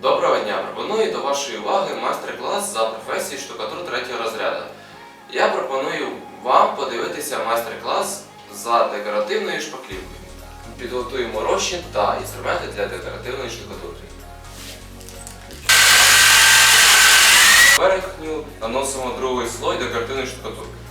Доброго дня! Пропоную до вашої уваги майстер-клас за професією штукатур третього розряду. Я пропоную вам подивитися майстер-клас за декоративною шпаклівкою. Підготуємо розчин та інструменти для декоративної штукатурки. Верхню наносимо другий слой декоративної штукатурки.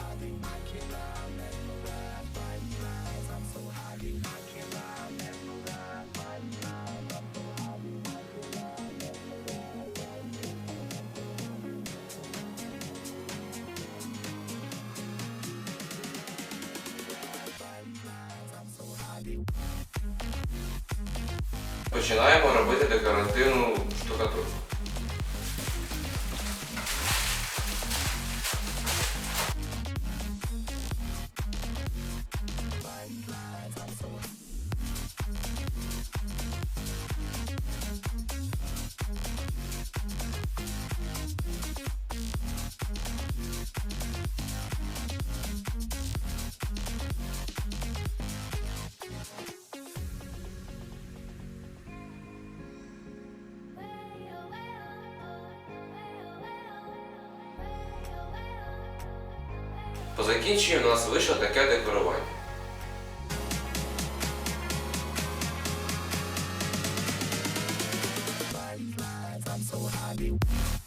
Починаємо робити декоративну штукатурку. По закінченню у нас вийшло таке декорування. I'm.